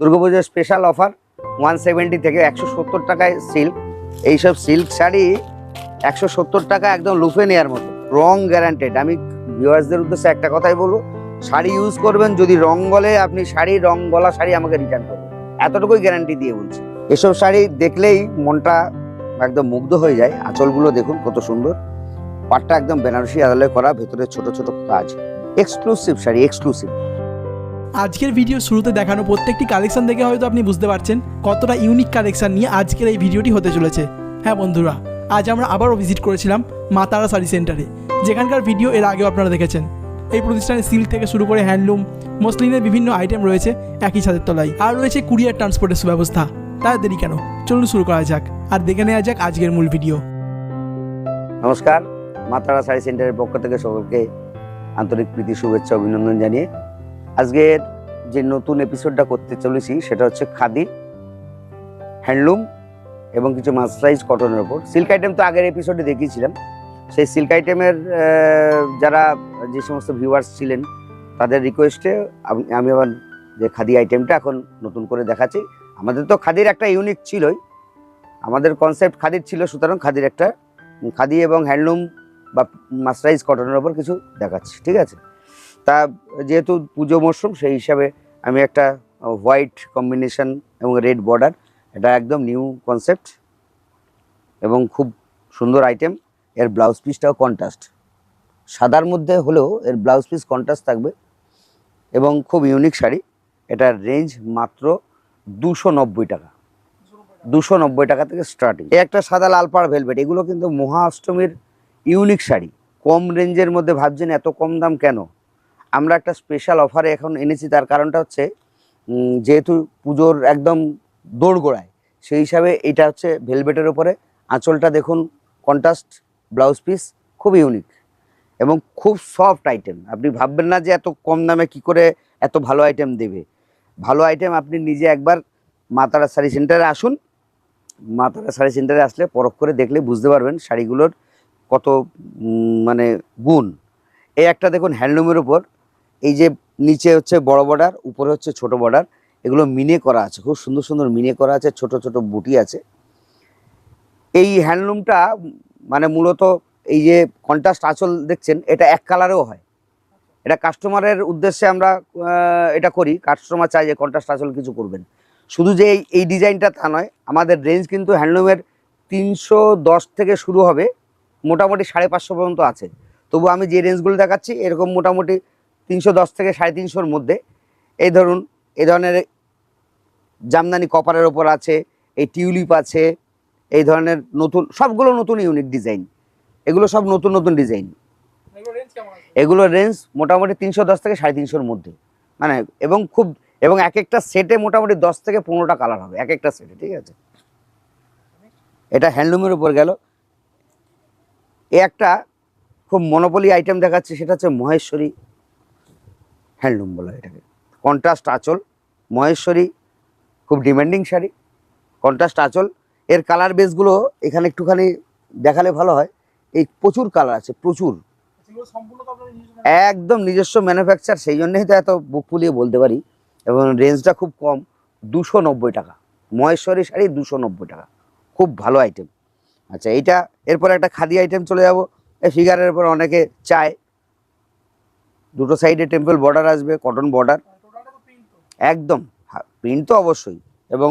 দুর্গাপুজোর special offer one seventy থেকে একশো সত্তর টাকায় সিল্ক এইসব সিল্ক শাড়ি একশো সত্তর টাকা একদম লুফে নেওয়ার মতো রং গ্যারান্টেড আমি ভিউয়ার্সদের উদ্দেশ্যে একটা কথাই বলব, শাড়ি ইউজ করবেন, যদি রং গলে আপনি শাড়ি রং গলা শাড়ি আমাকে রিটার্ন করবেন এতটুকুই গ্যারান্টি দিয়ে বলছি। এসব শাড়ি দেখলেই মনটা একদম মুগ্ধ হয়ে যায়। আঁচলগুলো দেখুন কত সুন্দর। পাটটা একদম বেনারসি আদালে করা, ভেতরে ছোট ছোট কাজ। এক্সক্লুসিভ শাড়ি এক্সক্লুসিভ আজকের ভিডিও শুরুতে দেখানো প্রত্যেকটি কালেকশন দেখে হয়তো আপনি বুঝতে পারছেন কতটা ইউনিক কালেকশন নিয়ে আজকের এই ভিডিওটি হতে চলেছে। হ্যাঁ বন্ধুরা, আজ আমরা আবারও ভিজিট করেছিলাম মা তারা শাড়ি সেন্টারে যেখানকার ভিডিও এর আগেও আপনারা দেখেছেন। এই প্রতিষ্ঠানে সিল্ক থেকে শুরু করে হ্যান্ডলুম মসলিনের বিভিন্ন আইটেম রয়েছে একই ছাদের তলায়। আর রয়েছে কুরিয়ার ট্রান্সপোর্টের সুব্যবস্থা। তার দেরি কেন? চলুন শুরু করা যাক আর দেখে নেওয়া যাক আজকের মূল ভিডিও নমস্কার, মাতারা শাড়ি সেন্টারের পক্ষ থেকে সকলকে আন্তরিক প্রীতি, শুভেচ্ছা, অভিনন্দন জানিয়ে আজকের যে নতুন এপিসোডটা করতে চলেছি, সেটা হচ্ছে খাদি হ্যান্ডলুম এবং কিছু মাসরাইজ কটনের ওপর সিল্ক আইটেম তো আগের এপিসোডে দেখিয়েছিলাম। সেই সিল্ক আইটেমের যারা যে সমস্ত ভিউয়ার্স ছিলেন, তাদের রিকোয়েস্টে আমি আবার যে খাদি আইটেমটা এখন নতুন করে দেখাচ্ছি। আমাদের তো খাদির একটা ইউনিক ছিলই। আমাদের কনসেপ্ট খাদির ছিল, সুতরাং খাদির একটা খাদি এবং হ্যান্ডলুম বা মাসরাইজ কটনের ওপর কিছু দেখাচ্ছি। ঠিক আছে? তা যেহেতু পুজো মরশুম, সেই হিসাবে আমি একটা হোয়াইট কম্বিনেশন এবং রেড বর্ডার এটা একদম নিউ কনসেপ্ট এবং খুব সুন্দর আইটেম এর ব্লাউজ পিসটাও কন্ট্রাস্ট সাদার মধ্যে হলেও এর ব্লাউজ পিস কন্ট্রাস্ট থাকবে এবং খুব ইউনিক শাড়ি। এটার রেঞ্জ মাত্র দুশো নব্বই টাকা। দুশো নব্বই টাকা থেকে স্টার্টিং একটা সাদা লাল পাড় ভেলভেট এগুলো কিন্তু মহা অষ্টমীর ইউনিক শাড়ি। কম রেঞ্জের মধ্যে ভাবছেন এত কম দাম কেন? আমরা একটা স্পেশাল অফারে এখন এনেছি, তার কারণটা হচ্ছে যেহেতু পুজোর একদম দোড়গোড়ায় সেই হিসাবে এটা হচ্ছে ভেলভেটের ওপরে আঁচলটা দেখুন কন্ট্রাস্ট ব্লাউজ পিস খুব ইউনিক এবং খুব সফট আইটেম আপনি ভাববেন না যে এত কম দামে কি করে এত ভালো আইটেম দেবে। ভালো আইটেম আপনি নিজে একবার মাতারা শাড়ি সেন্টারে আসুন। মাতারা শাড়ি সেন্টারে আসলে পরখ করে দেখলে বুঝতে পারবেন শাড়িগুলোর কত মানে গুণ। এই একটা দেখুন হ্যান্ডলুমের উপর এই যে নিচে হচ্ছে বড় বর্ডার উপরে হচ্ছে ছোট বর্ডার এগুলো মিনে করা আছে। খুব সুন্দর সুন্দর মিনে করা আছে, ছোট ছোট বুটি আছে। এই হ্যান্ডলুমটা মানে মূলত এই যে কন্ট্রাস্ট আঁচল দেখছেন, এটা এক কালারেও হয়। এটা কাস্টমারের উদ্দেশ্যে আমরা এটা করি। কাস্টমার চাই যে কন্ট্রাস্ট আঁচল কিছু করবেন। শুধু যে এই ডিজাইনটা তা নয়, আমাদের রেঞ্জ কিন্তু হ্যান্ডলুমের তিনশো দশ থেকে শুরু হবে, মোটামুটি সাড়ে পাঁচশো পর্যন্ত আছে। তবু আমি যে রেঞ্জগুলো দেখাচ্ছি, এরকম মোটামুটি তিনশো দশ থেকে সাড়ে তিনশোর মধ্যে। এই ধরুন এই ধরনের জামদানি কপারের ওপর আছে এই টিউলিপ আছে এই ধরনের নতুন সবগুলো নতুন ইউনিক ডিজাইন। এগুলো সব নতুন নতুন ডিজাইন। এগুলো রেঞ্জ মোটামুটি তিনশো দশ থেকে সাড়ে তিনশোর মধ্যে। মানে এবং খুব এবং এক একটা সেটে মোটামুটি দশ থেকে পনেরোটা কালার হবে এক একটা সেটে ঠিক আছে? এটা হ্যান্ডলুমের উপর গেল। এ একটা খুব মনোপলি আইটেম দেখাচ্ছে সেটা হচ্ছে মহেশ্বরী। হ্যান্ডলুম বলা হয় এটাকে। কন্ট্রাস্ট আঁচল মহেশ্বরী খুব ডিমান্ডিং শাড়ি। কন্ট্রাস্ট আঁচল এর কালার বেসগুলো এখানে একটুখানি দেখালে ভালো হয়। এই প্রচুর কালার আছে প্রচুর। একদম নিজস্ব ম্যানুফ্যাকচার সেই জন্যই তো এত বুক ফুলিয়ে বলতে পারি। এবং রেঞ্জটা খুব কম দুশো নব্বই টাকা। মহেশ্বরী শাড়ি দুশো নব্বই টাকা। খুব ভালো আইটেম আচ্ছা এইটা এরপর একটা খাদি আইটেম চলে যাব। এই ফিগারের উপর অনেকে চায়। দুটো সাইডে টেম্পল বর্ডার আসবে, কটন বর্ডার। একদম প্রিন্ট তো অবশ্যই। এবং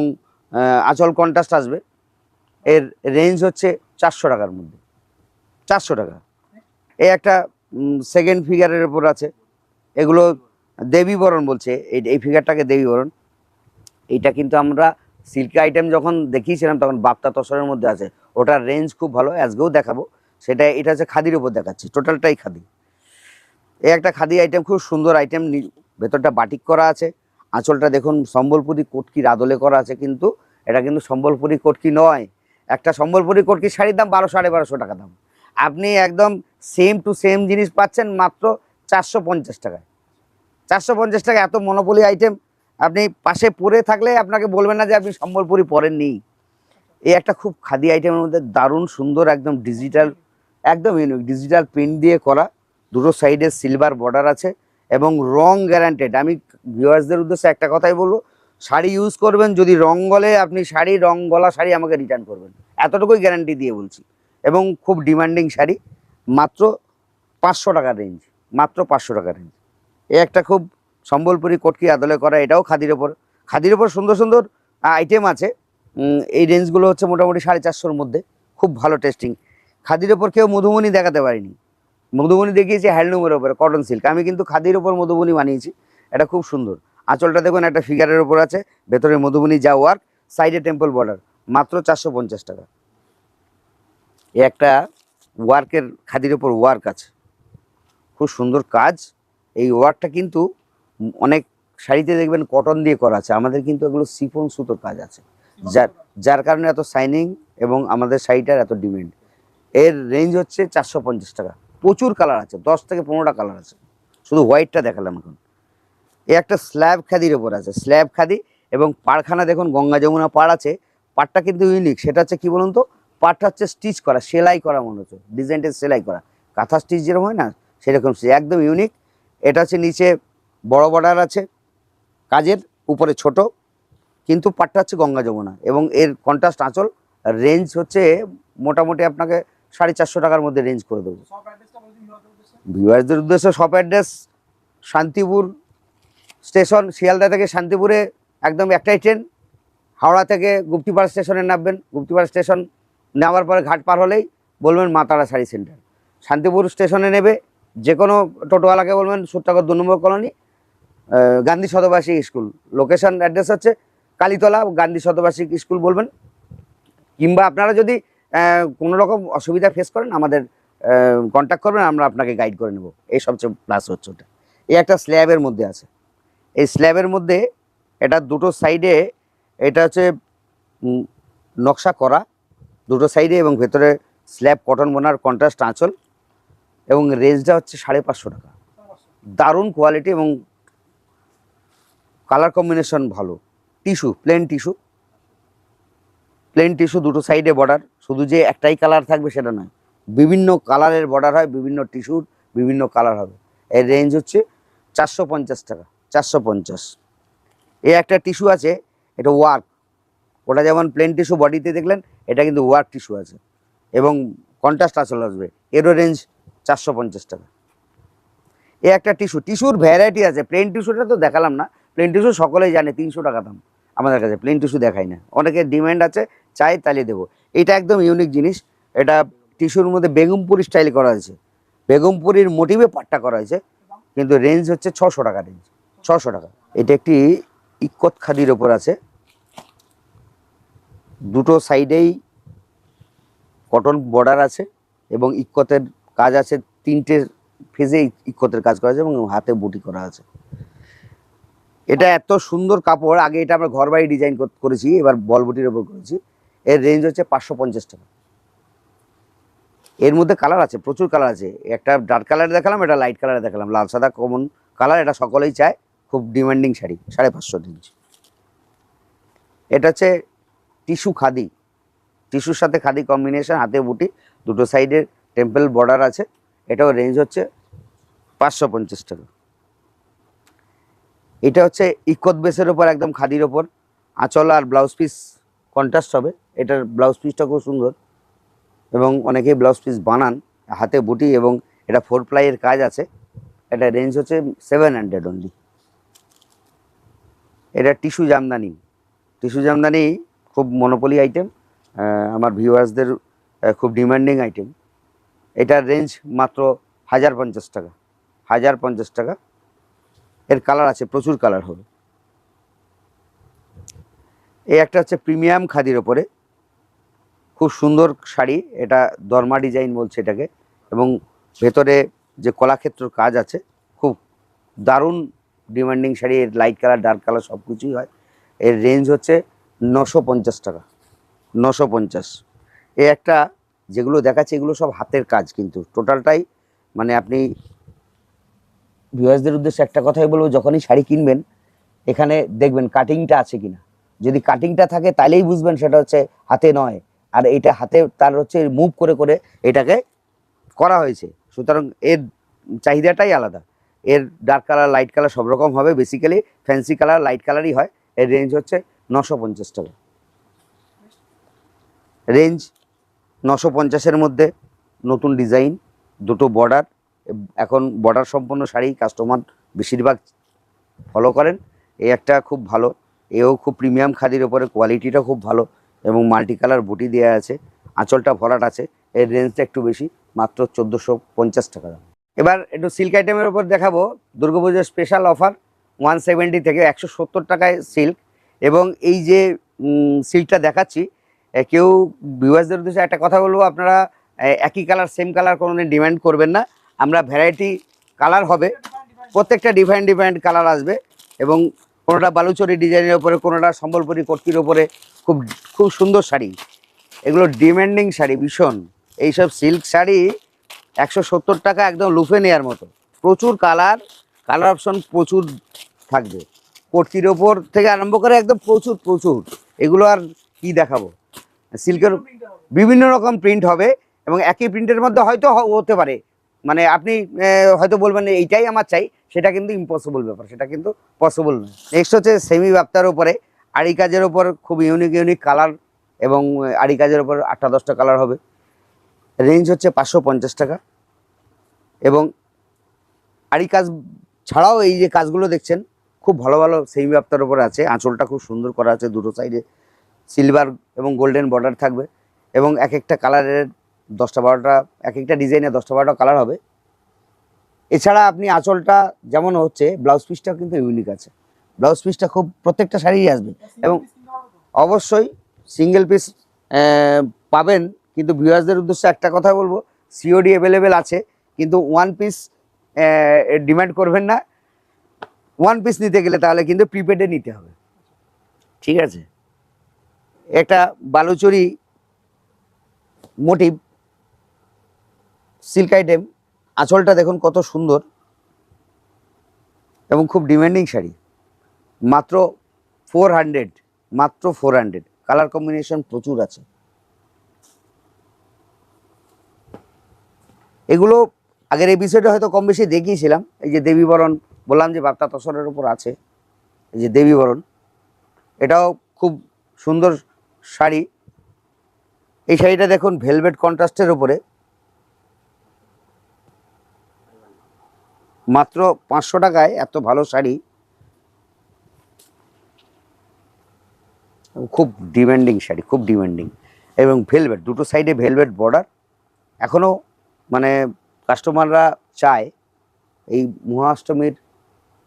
আঁচল কন্ট্রাস্ট আসবে। এর রেঞ্জ হচ্ছে চারশো টাকার মধ্যে। চারশো টাকা। এই একটা সেকেন্ড ফিগারের উপর আছে। এগুলো দেবী বরণ বলছে। এই এই ফিগারটাকে দেবী বরণ। এইটা কিন্তু আমরা সিল্ক আইটেম যখন দেখিয়েছিলাম, তখন বাপ্তা তসরের মধ্যে আছে। ওটার রেঞ্জ খুব ভালো, আজকেও দেখাবো। সেটা, এটা হচ্ছে খাদির উপর দেখাচ্ছি। টোটালটাই খাদি। এই একটা খাদি আইটেম খুব সুন্দর আইটেম ভেতরটা বাটিক করা আছে। আঁচলটা দেখুন, সম্বলপুরি কটকির আদলে করা আছে কিন্তু, এটা কিন্তু সম্বলপুরি কটকি নয়। একটা সম্বলপুরি কটকি শাড়ির দাম বারো সাড়ে বারোশো টাকা দাম। আপনি একদম সেম টু সেম জিনিস পাচ্ছেন মাত্র চারশো পঞ্চাশ টাকায়। চারশো পঞ্চাশ টাকা এত মনোপলি আইটেম আপনি পাশে পরে থাকলে আপনাকে বলবেন না যে আপনি সম্বলপুরি পরেননি। এই একটা খুব খাদি আইটেমের মধ্যে দারুণ সুন্দর, একদম ডিজিটাল একদম ইউনিক ডিজিটাল প্রিন্ট দিয়ে করা। দুটো সাইডে সিলভার বর্ডার আছে এবং রং গ্যারান্টেড আমি ভিউয়ার্সদের উদ্দেশ্যে একটা কথাই বলব, শাড়ি ইউজ করবেন, যদি রং গলে আপনি শাড়ি রং গলা শাড়ি আমাকে রিটার্ন করবেন। এতটুকুই গ্যারান্টি দিয়ে বলছি। এবং খুব ডিমান্ডিং শাড়ি, মাত্র পাঁচশো টাকার রেঞ্জ মাত্র পাঁচশো টাকার রেঞ্জ এ একটা খুব সম্বলপুরি কটকি আদলে করা, এটাও খাদির ওপর। খাদির ওপর সুন্দর সুন্দর আইটেম আছে। এই রেঞ্জগুলো হচ্ছে মোটামুটি সাড়ে চারশোর মধ্যে। খুব ভালো টেস্টিং খাদির ওপর কেউ মধুমণি দেখাতে পারিনি। মধুবনী দেখিয়েছি হ্যান্ডলুমের ওপরে কটন সিল্ক আমি কিন্তু খাদির ওপর মধুবনী বানিয়েছি, এটা খুব সুন্দর। আঁচলটা দেখুন, একটা ফিগারের ওপর আছে, ভেতরে মধুবনী যা ওয়ার্ক সাইডে টেম্পল বর্ডার মাত্র চারশো পঞ্চাশ টাকা। এ একটা ওয়ার্কের খাদির ওপর ওয়ার্ক আছে। খুব সুন্দর কাজ। এই ওয়ার্কটা কিন্তু অনেক শাড়িতে দেখবেন কটন দিয়ে করা আছে। আমাদের কিন্তু এগুলো সিফন সুতোর কাজ আছে। যার যার কারণে এত সাইনিং এবং আমাদের শাড়িটার এত ডিমান্ড এর রেঞ্জ হচ্ছে চারশো পঞ্চাশ টাকা। প্রচুর কালার আছে, দশ থেকে পনেরোটা কালার আছে। শুধু হোয়াইটটা দেখালাম এখন। এ একটা স্ল্যাব খাদির ওপর আছে স্ল্যাব খাদি এবং পাড়খানা দেখুন, গঙ্গা যমুনা পাড় আছে। পাড়টা কিন্তু ইউনিক সেটা হচ্ছে কী বলুন তো? পাড়টা হচ্ছে স্টিচ করা, সেলাই করা মনে হচ্ছে ডিজাইনটা সেলাই করা। কাঁথা স্টিচ যেরকম হয় না, সেরকম একদম ইউনিক এটা হচ্ছে নিচে বড় বর্ডার আছে, কাজের উপরে ছোট, কিন্তু পাটটা হচ্ছে গঙ্গা যমুনা এবং এর কন্ট্রাস্ট আঁচল রেঞ্জ হচ্ছে মোটামুটি আপনাকে সাড়ে চারশো টাকার মধ্যে রেঞ্জ করে দেবো। ভিউয়ার্সদের উদ্দেশ্যে shop address Shantipur station, Sealdah থেকে শান্তিপুরে একদম একটাই ট্রেন হাওড়া থেকে গুপ্তিপাড়া স্টেশনে নামবেন। গুপ্তিপাড়া স্টেশন নামার পরে ঘাট পার হলেই বলবেন মাতারা শাড়ি সেন্টার শান্তিপুর স্টেশনে নেবে যে কোনো টোটোওয়ালাকে বলবেন সত্যাগর দু নম্বর কলোনি গান্ধী শতবার্ষিক স্কুল। লোকেশন অ্যাড্রেস হচ্ছে কালীতলা, গান্ধী শতবার্ষিক স্কুল বলবেন। কিংবা আপনারা যদি কোনো রকম অসুবিধা ফেস করেন, আমাদের কন্ট্যাক্ট করবেন, আমরা আপনাকে গাইড করে নেব। এই সবচেয়ে প্লাস হচ্ছে ওটা। এই একটা স্ল্যাবের মধ্যে আছে। এই স্ল্যাবের মধ্যে এটা দুটো সাইডে এটা হচ্ছে নকশা করা। দুটো সাইডে এবং ভেতরে স্ল্যাব কটন বোনার কন্ট্রাস্ট আঁচল এবং রেঞ্জটা হচ্ছে সাড়ে পাঁচশো টাকা। দারুণ কোয়ালিটি এবং কালার কম্বিনেশন ভালো। Tissue plain tissue plain tissue দুটো সাইডে বর্ডার শুধু যে একটাই কালার থাকবে সেটা নয়। বিভিন্ন কালারের বর্ডার হয়, বিভিন্ন টিস্যুর বিভিন্ন কালার হবে। এর রেঞ্জ হচ্ছে চারশো পঞ্চাশ টাকা, চারশো পঞ্চাশ। এ একটা টিস্যু আছে, এটা ওয়ার্ক ওটা যেমন প্লেন টিস্যু বডিতে দেখলেন, এটা কিন্তু ওয়ার্ক টিস্যু আছে। এবং কন্ট্রাস্ট আসল আসবে, এরও রেঞ্জ চারশো পঞ্চাশ টাকা। এ একটা টিস্যু টিস্যুর ভ্যারাইটি আছে। প্লেন টিস্যুটা তো দেখালাম না প্লেন টিস্যু সকলেই জানে তিনশো টাকা দাম আমাদের কাছে। প্লেন টিস্যু দেখাই না। অনেকের ডিমান্ড আছে, চাই তাহলে দেবো। এটা একদম ইউনিক জিনিস, এটা টিস্যুর মধ্যে বেগমপুরি স্টাইল করা হয়েছে। বেগমপুরির মোটিভে পাট্টা করা হয়েছে, কিন্তু রেঞ্জ হচ্ছে ছশো টাকা রেঞ্জ ছশো টাকা। এটা একটি ইক্কত খাদির ওপর আছে। দুটো সাইডেই কটন বর্ডার আছে এবং ইকতের কাজ আছে, তিনটে ফেজে ইকতের কাজ করা আছে এবং হাতে বুটি করা আছে। এটা এত সুন্দর কাপড়, আগে এটা আমরা ঘর বাড়ি ডিজাইন করেছি, এবার বলবুটির ওপর করেছি। এর রেঞ্জ হচ্ছে পাঁচশো পঞ্চাশ টাকা। এর মধ্যে কালার আছে, প্রচুর কালার আছে। একটা ডার্ক কালার দেখালাম এটা লাইট কালার দেখালাম। লাল, সাদা কমন কালার এটা সকলেই চায়, খুব ডিমান্ডিং শাড়ি, সাড়ে পাঁচশো রেঞ্জ এটা হচ্ছে টিস্যু খাদি। টিস্যুর সাথে খাদি কম্বিনেশন হাতে বুটি, দুটো সাইডের টেম্পল বর্ডার আছে। এটাও রেঞ্জ হচ্ছে পাঁচশো পঞ্চাশ টাকা। এটা হচ্ছে ইকত বেসের ওপর একদম খাদির ওপর আঁচল আর ব্লাউজ পিস কন্ট্রাস্ট হবে। এটার ব্লাউজ পিসটা খুব সুন্দর। এবং অনেকেই ব্লাউজ পিস বানান হাতে বুটি এবং এটা ফোর প্লাইয়ের কাজ আছে। এটা রেঞ্জ হচ্ছে সেভেন হান্ড্রেড অনলি এটা টিস্যু জামদানি। টিস্যু জামদানি খুব মনোপলি আইটেম আমার ভিউয়ার্সদের খুব ডিমান্ডিং আইটেম এটার রেঞ্জ মাত্র হাজার পঞ্চাশ টাকা। হাজার পঞ্চাশ টাকা। এর কালার আছে, প্রচুর কালার হবে। এই একটা হচ্ছে প্রিমিয়াম খাদির ওপরে। খুব সুন্দর শাড়ি, এটা দরমা ডিজাইন বলছে এটাকে, এবং ভেতরে যে কলাক্ষেত্র কাজ আছে, খুব দারুণ ডিমান্ডিং শাড়ি, এর লাইট কালার, ডার্ক কালার সব কিছুই হয়। এর রেঞ্জ হচ্ছে নশো পঞ্চাশ টাকা, নশো পঞ্চাশ। এ একটা যেগুলো দেখাচ্ছে, এগুলো সব হাতের কাজ কিন্তু। টোটালটাই মানে আপনি ভিউয়ার্সদের উদ্দেশ্যে একটা কথাই বলব, যখনই শাড়ি কিনবেন, এখানে দেখবেন কাটিংটা আছে কিনা। যদি কাটিংটা থাকে তাহলেই বুঝবেন সেটা হচ্ছে হাতে নয়। আর এটা হাতে তার হচ্ছে মুভ করে করে এটাকে করা হয়েছে। সুতরাং এর চাহিদাটাই আলাদা। এর ডার্ক কালার লাইট কালার সব রকম হবে। বেসিক্যালি ফ্যান্সি কালার লাইট কালারই হয়। এর রেঞ্জ হচ্ছে নশো পঞ্চাশ টাকা। রেঞ্জ নশো পঞ্চাশের মধ্যে নতুন ডিজাইন দুটো বর্ডার এখন বর্ডার সম্পন্ন শাড়ি কাস্টমার বেশিরভাগ ফলো করেন। এই একটা খুব ভালো। এও খুব প্রিমিয়াম খাদির ওপরে কোয়ালিটিটা খুব ভালো। এবং মাল্টি কালার বুটি দেওয়া আছে। আঁচলটা ভরাট আছে। এর রেঞ্জটা একটু বেশি, মাত্র চোদ্দোশো পঞ্চাশ টাকা দাম। এবার একটু সিল্ক আইটেমের ওপর দেখাবো। দুর্গাপুজোর স্পেশাল অফার ওয়ান সেভেন্টি থেকে একশো সত্তর টাকায় সিল্ক এবং এই যে সিল্কটা দেখাচ্ছি কেউ ভিউয়ার্সদের উদ্দেশ্যে একটা কথা বলব, আপনারা একই কালার সেম কালার কোনোদিন ডিমান্ড করবেন না। আমরা ভ্যারাইটি কালার হবে। প্রত্যেকটা ডিফারেন্ট ডিফারেন্ট কালার আসবে এবং কোনোটা বালুচরি ডিজাইনের ওপরে কোনোটা সম্বলপুরি কটকির ওপরে খুব খুব সুন্দর শাড়ি। এগুলো ডিমান্ডিং শাড়ি, ভীষণ। এইসব সিল্ক শাড়ি একশো সত্তর টাকা একদম লুফে নেওয়ার মতো। প্রচুর কালার কালার অপশন প্রচুর থাকবে। কটকির ওপর থেকে আরম্ভ করে একদম প্রচুর প্রচুর। এগুলো আর কি দেখাবো? সিল্কের বিভিন্ন রকম প্রিন্ট হবে এবং একই প্রিন্টের মধ্যে হয়তো হতে পারে। মানে আপনি হয়তো বলবেন এইটাই আমার চাই, সেটা কিন্তু ইম্পসিবল ব্যাপার, সেটা কিন্তু পসিবল নয়। নেক্সট হচ্ছে সেমি বাপ্তার উপরে, আড়ি কাজের ওপর খুব ইউনিক ইউনিক কালার এবং আড়ি কাজের ওপর আটটা দশটা কালার হবে। রেঞ্জ হচ্ছে পাঁচশো পঞ্চাশ টাকা এবং আড়ি কাজ ছাড়াও এই যে কাজগুলো দেখছেন, খুব ভালো ভালো সেমি বাপ্তার উপরে আছে। আঁচলটা খুব সুন্দর করা আছে, দুটো সাইডে সিলভার এবং গোল্ডেন বর্ডার থাকবে এবং এক একটা কালারের দশটা বারোটা, এক একটা ডিজাইনে দশটা বারোটা কালার হবে। এছাড়া আপনি আঁচলটা যেমন হচ্ছে ব্লাউজ পিসটাও কিন্তু ইউনিক আছে। ব্লাউজ পিসটা খুব প্রত্যেকটা শাড়িই আসবে। এবং অবশ্যই সিঙ্গেল পিস পাবেন। কিন্তু ভিউয়ার্সদের উদ্দেশ্যে একটা কথা বলব সিওডি অ্যাভেলেবেল আছে। কিন্তু ওয়ান পিস ডিমান্ড করবেন না। ওয়ান পিস নিতে গেলে তাহলে কিন্তু প্রিপেডে নিতে হবে। ঠিক আছে? একটা বালুচরি মোটিভ সিল্ক আইটেম। আঁচলটা দেখুন কত সুন্দর। এবং খুব ডিমান্ডিং শাড়ি। মাত্র ফোর হান্ড্রেড মাত্র ফোর হান্ড্রেড কালার কম্বিনেশন প্রচুর আছে। এগুলো আগের এই বিষয়টা হয়তো কম বেশি দেখিয়েছিলাম। এই যে দেবীবরণ, বললাম যে বাপ্তা তসরের উপর আছে। এই যে দেবীবরণ। এটাও খুব সুন্দর শাড়ি। এই শাড়িটা দেখুন ভেলভেট কন্ট্রাস্টের উপরে। মাত্র পাঁচশো টাকায় এত ভালো শাড়ি। খুব ডিমান্ডিং শাড়ি, খুব ডিমান্ডিং এবং ভেলভেট দুটো সাইডে ভেলভেট বর্ডার এখনও মানে কাস্টমাররা চায় এই মহাষ্টমীর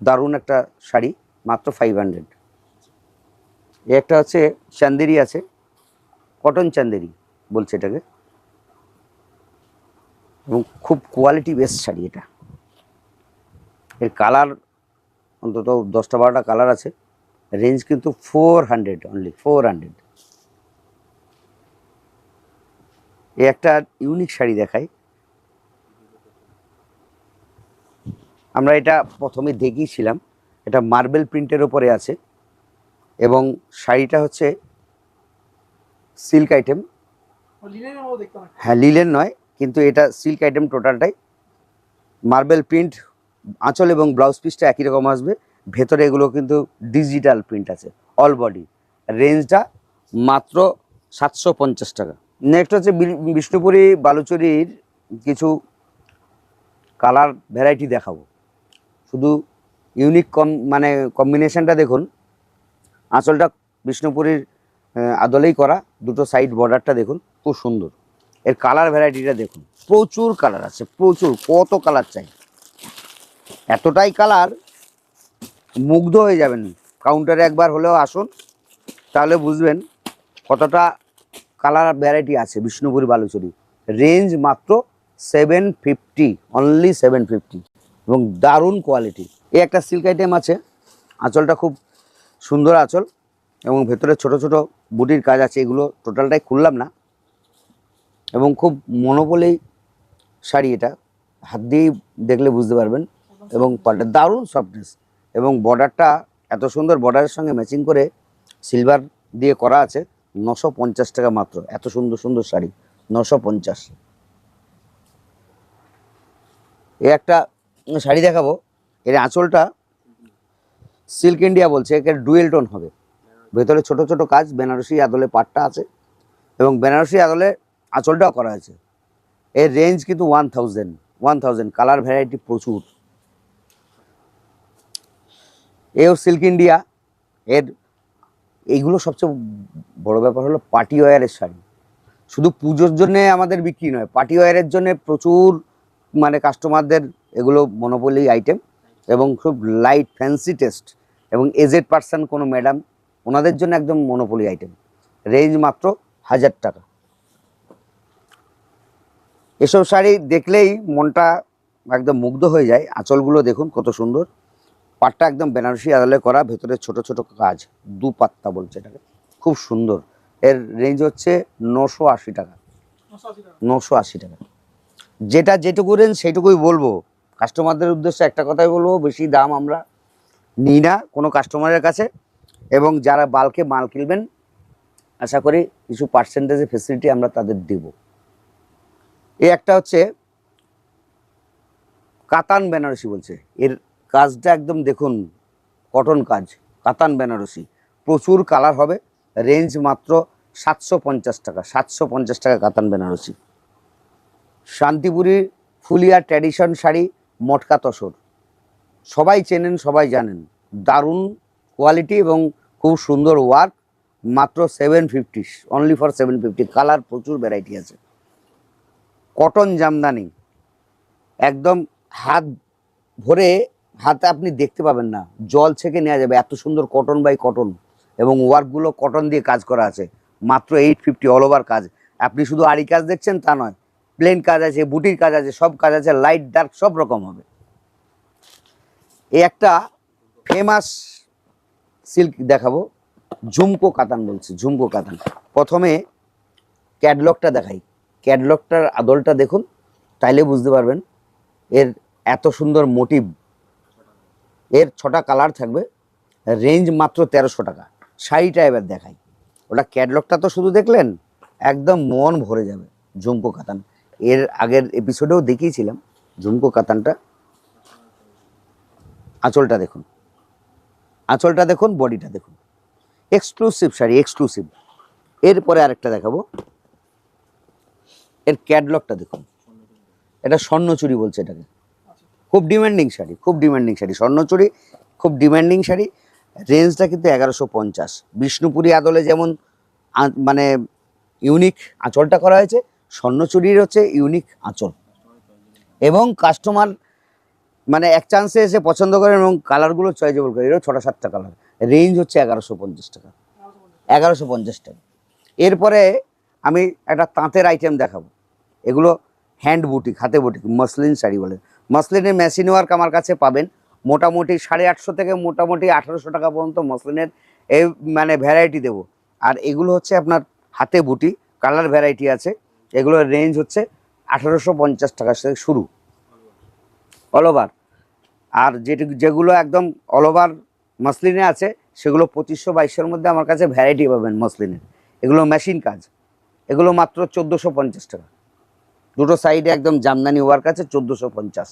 দারুণ একটা শাড়ি, মাত্র ফাইভ হান্ড্রেড একটা হচ্ছে চান্দেরি আছে কটন চান্দেরি বলছে এটাকে। এবং খুব কোয়ালিটি বেস্ট শাড়ি এটা। এর কালার অন্তত দশটা বারোটা কালার আছে। রেঞ্জ কিন্তু four hundred only four hundred এই একটা ইউনিক শাড়ি দেখাই। আমরা এটা প্রথমে দেখিয়েছিলাম। এটা মার্বেল প্রিন্টের ওপরে আছে। এবং শাড়িটা হচ্ছে সিল্ক আইটেম হ্যাঁ লিলেন নয়, কিন্তু এটা সিল্ক আইটেম টোটালটাই মার্বেল প্রিন্ট আঁচল এবং ব্লাউজ পিসটা একই রকম আসবে। ভেতরে এগুলো কিন্তু ডিজিটাল প্রিন্ট আছে অল বডি রেঞ্জটা মাত্র সাতশো পঞ্চাশ টাকা। নেক্সট হচ্ছে বিষ্ণুপুরি বালুচরির কিছু কালার ভ্যারাইটি দেখাবো। শুধু ইউনিক কম মানে কম্বিনেশনটা দেখুন। আঁচলটা বিষ্ণুপুরীর আদলেই করা। দুটো সাইড বর্ডারটা দেখুন, খুব সুন্দর। এর কালার ভ্যারাইটিটা দেখুন। প্রচুর কালার আছে, প্রচুর, কত কালার চাই। এতটাই কালার, মুগ্ধ হয়ে যাবেন। কাউন্টারে একবার হলেও আসুন, তাহলে বুঝবেন কতটা কালার ভ্যারাইটি আছে বিষ্ণুপুরি বালুচরি। রেঞ্জ মাত্র seven fifty only seven fifty এবং দারুণ কোয়ালিটি এ একটা সিল্ক আইটেম আছে, আঁচলটা খুব সুন্দর আঁচল এবং ভেতরে ছোট ছোট বুটির কাজ আছে, এগুলো টোটালটাই খুললাম না। এবং খুব মনোবলেই শাড়ি এটা, হাত দিয়েই দেখলে বুঝতে পারবেন। এবং দারুণ সফটনেস এবং বর্ডারটা এত সুন্দর বর্ডারের সঙ্গে ম্যাচিং করে সিলভার দিয়ে করা আছে নশো পঞ্চাশ টাকা মাত্র। এত সুন্দর সুন্দর শাড়ি, নশো পঞ্চাশ। এ একটা শাড়ি দেখাবো। এর আঁচলটা সিল্ক ইন্ডিয়া বলছে, একে ডুয়েল টোন হবে। ভেতরে ছোট ছোট কাজ, বেনারসি আদলে পাটটা আছে এবং বেনারসি আদলে আঁচলটাও করা আছে এর রেঞ্জ কিন্তু one thousand one thousand colour variety প্রচুর। এও সিল্ক ইন্ডিয়া, এর এইগুলো সবচেয়ে বড় ব্যাপার হলো পার্টি ওয়্যারের শাড়ি। শুধু পুজোর জন্য আমাদের বিক্রি নয়, পার্টি ওয়্যারের জন্য প্রচুর মানে কাস্টমারদের এগুলো মনোপলি আইটেম এবং খুব লাইট ফ্যান্সি টেস্ট এবং এজেড পার্সন কোনো ম্যাডাম ওনাদের জন্য একদম মনোপলি আইটেম রেঞ্জ মাত্র হাজার টাকা। এসব শাড়ি দেখলেই মনটা একদম মুগ্ধ হয়ে যায়। আঁচলগুলো দেখুন কত সুন্দর। পাটটা একদম বেনারসি আদালে করা ভেতরে ছোট ছোট কাজ দু পাত্তা বলছে এটাকে। খুব সুন্দর। এর রেঞ্জ হচ্ছে নশো আশি টাকা। নশো আশি টাকা। যেটা যেটুকু রেঞ্জ সেটুকুই বলব। কাস্টমারদের উদ্দেশ্যে একটা কথাই বলব বেশি দাম আমরা নিই না কোনো কাস্টমারের কাছে। এবং যারা বালকে মাল কিনবেন আশা করি কিছু পার্সেন্টেজের ফেসিলিটি আমরা তাদের দেব। এই একটা হচ্ছে কাতান বেনারসি বলছে। এর কাজটা একদম দেখুন কটন কাজ, কাতান বেনারসি। প্রচুর কালার হবে রেঞ্জ মাত্র সাতশো পঞ্চাশ টাকা, সাতশো পঞ্চাশ টাকা কাতান বেনারসি। শান্তিপুরি ফুলিয়া ট্র্যাডিশন শাড়ি, মটকা তসর। সবাই চেনেন, সবাই জানেন। দারুণ কোয়ালিটি এবং খুব সুন্দর ওয়ার্ক মাত্র seven fifty only for seven fifty colour প্রচুর ভ্যারাইটি আছে। কটন জামদানি, একদম হাত ভরে হাতে আপনি দেখতে পাবেন না। জল ছেঁকে নেওয়া যাবে। এত সুন্দর কটন বাই কটন এবং ওয়ার্কগুলো কটন দিয়ে কাজ করা আছে। মাত্র এইট ফিফটি অল ওভার কাজ। আপনি শুধু আড়ি কাজ দেখছেন তা নয় প্লেন কাজ আছে বুটির কাজ আছে, সব কাজ আছে লাইট ডার্ক সব রকম হবে। এই একটা ফেমাস সিল্ক দেখাবো। ঝুমকো কাতান বলছে, ঝুমকো কাতান। প্রথমে ক্যাডলগটা দেখাই। ক্যাডলগটার আদলটা দেখুন, তাইলে বুঝতে পারবেন এর এত সুন্দর মোটিভ এর ছটা কালার থাকবে। রেঞ্জ মাত্র তেরোশো টাকা। শাড়িটা এবার দেখাই। ওটা ক্যাডলগটা তো শুধু দেখলেন, একদম মন ভরে যাবে ঝুমকো কাতান। এর আগের এপিসোডেও দেখিয়েছিলাম ঝুমকো কাতানটা। আঁচলটা দেখুন। আঁচলটা দেখুন বডিটা দেখুন। এক্সক্লুসিভ শাড়ি এক্সক্লুসিভ এরপরে আরেকটা দেখাবো। এর ক্যাডলগটা দেখুন। এটা স্বর্ণচুরি বলছে এটাকে। খুব ডিমান্ডিং শাড়ি, খুব ডিমান্ডিং শাড়ি। স্বর্ণচুরি, খুব ডিমান্ডিং শাড়ি। রেঞ্জটা কিন্তু এগারোশো পঞ্চাশ। বিষ্ণুপুরী আদলে যেমন মানে ইউনিক আঁচলটা করা হয়েছে, স্বর্ণচুরির হচ্ছে ইউনিক আঁচল। এবং কাস্টমার মানে এক চান্সে এসে পছন্দ করেন এবং কালারগুলো চয়েজেবল করে। এরও ছটা সাতটা কালার রেঞ্জ হচ্ছে এগারোশো পঞ্চাশ টাকা। এগারোশো পঞ্চাশ টাকা। এরপরে আমি একটা তাঁতের আইটেম দেখাবো। এগুলো হ্যান্ড বুটিক হাতে বুটিক মসলিন শাড়ি বলে। মসলিনের মেশিন ওয়ার্ক আমার কাছে পাবেন। মোটামুটি সাড়ে আটশো থেকে মোটামুটি আঠারোশো টাকা পর্যন্ত মসলিনের এই মানে ভ্যারাইটি দেবো। আর এগুলো হচ্ছে আপনার হাতে বুটি কালার ভ্যারাইটি আছে। এগুলোর রেঞ্জ হচ্ছে আঠারোশো পঞ্চাশ টাকা থেকে শুরু। অল ওভার আর যেটু যেগুলো একদম অল ওভার মসলিনে আছে, সেগুলো পঁচিশশো বাইশের মধ্যে আমার কাছে ভ্যারাইটি পাবেন মসলিনের। এগুলো মেশিন কাজ। এগুলো মাত্র চোদ্দোশো পঞ্চাশ টাকা। দুটো সাইডে একদম জামদানি ওয়ার্ক আছে, চোদ্দোশো পঞ্চাশ।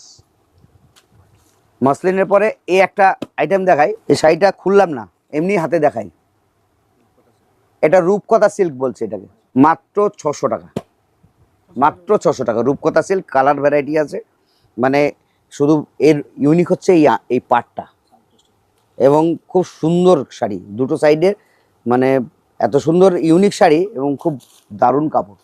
মসলিনের পরে এই একটা আইটেম দেখাই, এই শাড়িটা খুললাম না, এমনি হাতে দেখাই। এটা রূপকথা সিল্ক বলছে এটাকে, মাত্র ছশো টাকা। মাত্র ছশো টাকা, রূপকথা সিল্ক কালার ভ্যারাইটি আছে। মানে শুধু এর ইউনিক হচ্ছে এই এই পাটটা এবং খুব সুন্দর শাড়ি, দুটো সাইডে মানে এত সুন্দর ইউনিক শাড়ি এবং খুব দারুণ কাপড়।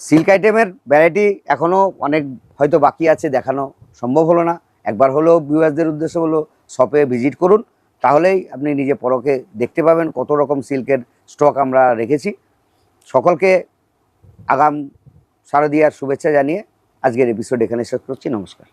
সিল্ক আইটেমের ভ্যারাইটি এখনও অনেক হয়তো বাকি আছে, দেখানো সম্ভব হলো না। একবার হলেও ভিউয়ার্সদের উদ্দেশ্য হলো শপে ভিজিট করুন, তাহলেই আপনি নিজে পরকে দেখতে পাবেন কত রকম সিল্কের স্টক আমরা রেখেছি। সকলকে আগাম শারদীয়ার শুভেচ্ছা জানিয়ে আজকের এপিসোড এখানে শেষ করছি, নমস্কার।